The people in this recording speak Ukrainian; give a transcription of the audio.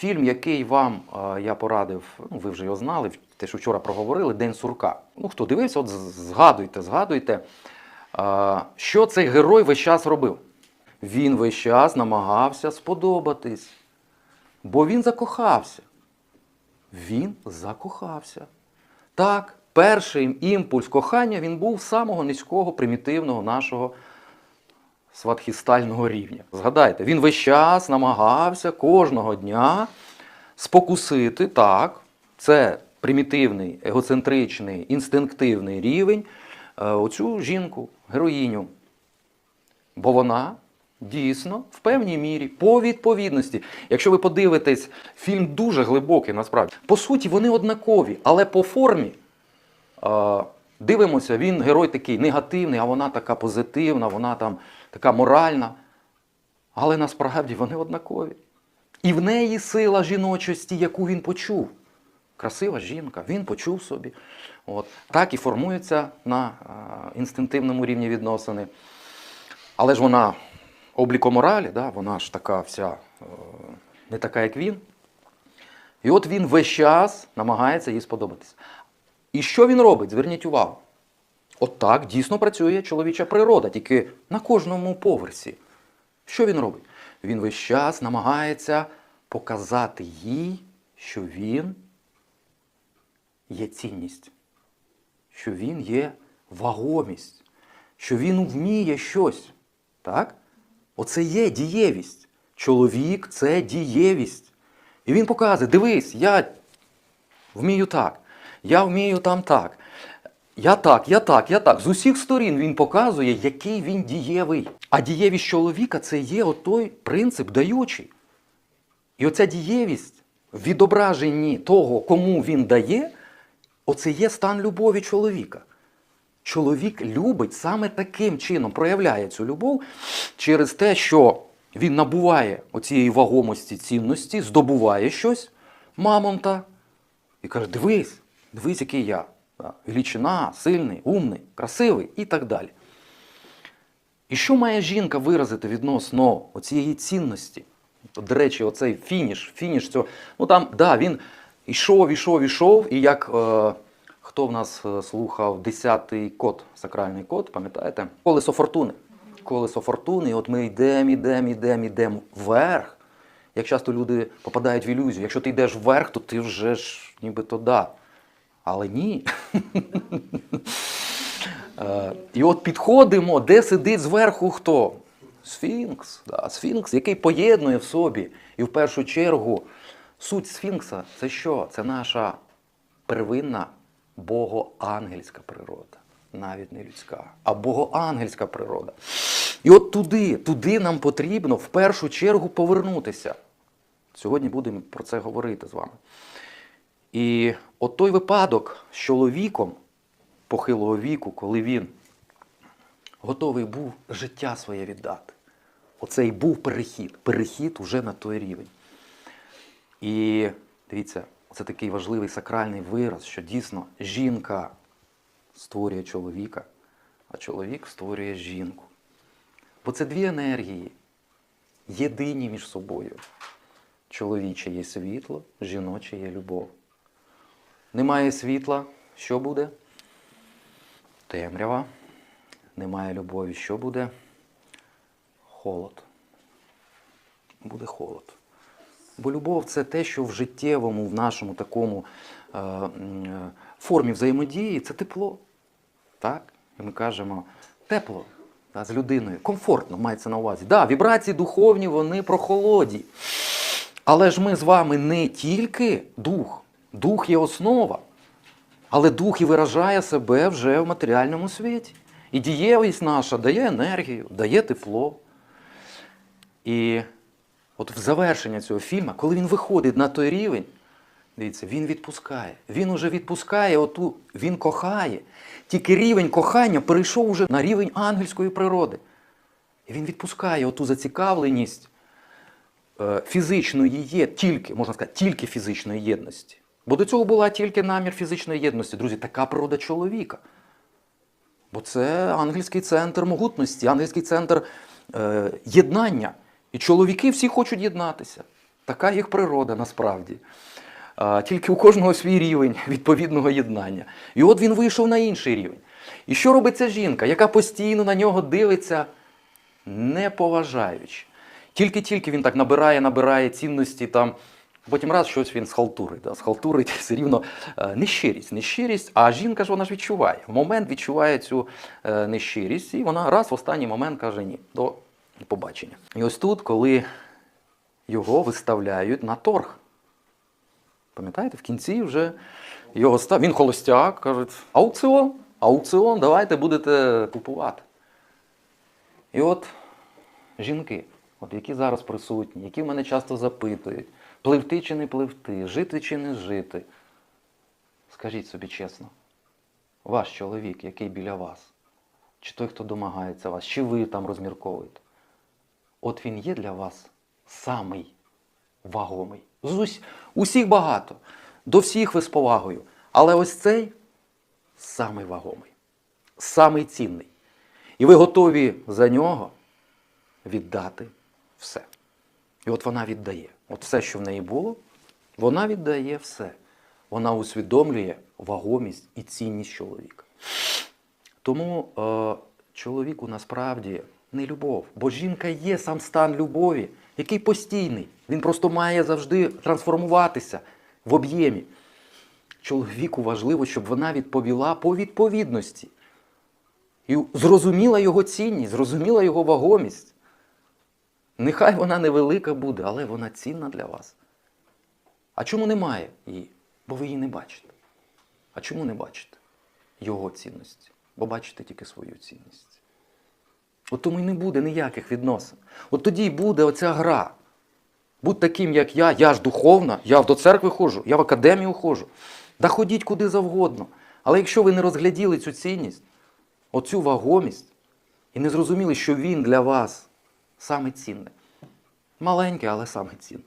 Фільм, який вам е, я порадив, ну ви вже його знали, те, що вчора проговорили, День сурка. Ну, хто дивився, от згадуйте, згадуйте, е, що цей герой весь час робив. Він весь час намагався сподобатись, бо він закохався. Він закохався. Так, перший імпульс кохання він був самого низького, примітивного нашого сватхістального рівня. Згадайте, він весь час намагався кожного дня спокусити, так, це примітивний, егоцентричний, інстинктивний рівень, е, оцю жінку, героїню. Бо вона дійсно в певній мірі по відповідності. Якщо ви подивитесь, фільм дуже глибокий насправді. По суті, вони однакові, але по формі е, дивимося, він герой такий негативний, а вона така позитивна, вона там така моральна. Але насправді вони однакові. І в неї сила жіночості, яку він почув. Красива жінка, він почув собі. От. Так і формуються на е, інстинктивному рівні відносини. Але ж вона обліко моралі, да, вона ж така вся е, не така, як він. І от він весь час намагається їй сподобатися. І що він робить? Зверніть увагу. От так дійсно працює чоловіча природа, тільки на кожному поверсі. Що він робить? Він весь час намагається показати їй, що він є цінність, що він є вагомість, що він вміє щось. Так? Оце є дієвість. Чоловік це дієвість. І він показує: дивись, я вмію так, я вмію там так. Я так, я так, я так. З усіх сторін він показує, який він дієвий. А дієвість чоловіка це є отой принцип даючий. І оця дієвість в відображенні того, кому він дає, оце є стан любові чоловіка. Чоловік любить саме таким чином, проявляє цю любов через те, що він набуває оцієї вагомості, цінності, здобуває щось, мамонта, і каже: дивись, дивись, який я. Да, Величина, сильний, умний, красивий і так далі. І що має жінка виразити відносно оцієї цінності? До речі, оцей фініш, фініш цього. Ну там, да, він ішов, ішов, ішов, і як е, хто в нас е, слухав 10-й код, сакральний код, пам'ятаєте? Колесо фортуни. Колесо фортуни, і от ми йдемо, йдемо, йдемо, йдемо вверх. Як часто люди попадають в ілюзію, якщо ти йдеш вверх, то ти вже ж нібито да. Але ні. Е, І от підходимо, де сидить зверху хто? Сфінкс. Да, сфінкс, який поєднує в собі. І в першу чергу суть сфінкса це що? Це наша первинна богоангельська природа. Навіть не людська, а богоангельська природа. І от туди, туди нам потрібно в першу чергу повернутися. Сьогодні будемо про це говорити з вами. І от той випадок з чоловіком похилого віку, коли він готовий був життя своє віддати. Оце і був перехід. Перехід уже на той рівень. І дивіться, це такий важливий сакральний вираз, що дійсно жінка створює чоловіка, а чоловік створює жінку. Бо це дві енергії, єдині між собою. Чоловіче є світло, жіноче є любов. Немає світла, що буде? Темрява. Немає любові, що буде? Холод. Буде холод. Бо любов це те, що в життєвому, в нашому такому е, е, формі взаємодії це тепло. Так? І ми кажемо тепло да, з людиною, комфортно мається на увазі. Да, вібрації духовні, вони прохолоді. Але ж ми з вами не тільки дух, дух є основа, але дух і виражає себе вже в матеріальному світі. І дієвість наша дає енергію, дає тепло. І от в завершення цього фільму, коли він виходить на той рівень, дивіться, він відпускає. Він уже відпускає, оту, він кохає. Тільки рівень кохання перейшов уже на рівень ангельської природи. І він відпускає оту зацікавленість е, фізичної є, тільки, можна сказати, тільки фізичної єдності. Бо до цього була тільки намір фізичної єдності. Друзі, така природа чоловіка. Бо це ангельський центр могутності, ангельський центр е, єднання. І чоловіки всі хочуть єднатися. Така їх природа насправді. А, Тільки у кожного свій рівень відповідного єднання. І от він вийшов на інший рівень. І що робить ця жінка, яка постійно на нього дивиться, не поважаючи. Тільки-тільки він так набирає, набирає цінності там. Потім раз щось він схалтурить. Да? Схалтурить все рівно е, нещирість, нещирість, а жінка ж вона ж відчуває. В момент відчуває цю е, нещирість, і вона раз в останній момент каже ні, до побачення. І ось тут, коли його виставляють на торг. Пам'ятаєте, в кінці вже його став. Він холостяк, кажуть, аукціон, аукціон, давайте будете купувати. І от жінки, от які зараз присутні, які мене часто запитують, пливти чи не пливти, жити чи не жити. Скажіть собі чесно, ваш чоловік, який біля вас, чи той, хто домагається вас, чи ви там розмірковуєте, от він є для вас самий вагомий. З ус- усіх багато, до всіх ви з повагою. Але ось цей самий вагомий, самий цінний. І ви готові за нього віддати все. І от вона віддає. От все, що в неї було, вона віддає все. Вона усвідомлює вагомість і цінність чоловіка. Тому е, чоловіку насправді не любов, бо жінка є сам стан любові, який постійний. Він просто має завжди трансформуватися в об'ємі. Чоловіку важливо, щоб вона відповіла по відповідності. І зрозуміла його цінність, зрозуміла його вагомість. Нехай вона невелика буде, але вона цінна для вас. А чому немає її? Бо ви її не бачите. А чому не бачите його цінності? Бо бачите тільки свою цінність. От тому й не буде ніяких відносин. От тоді й буде оця гра. Будь таким, як я, я ж духовна, я до церкви ходжу, я в академію ходжу. Да ходіть куди завгодно. Але якщо ви не розгляділи цю цінність, оцю вагомість, і не зрозуміли, що він для вас саме цінне. Маленьке, але саме цінне.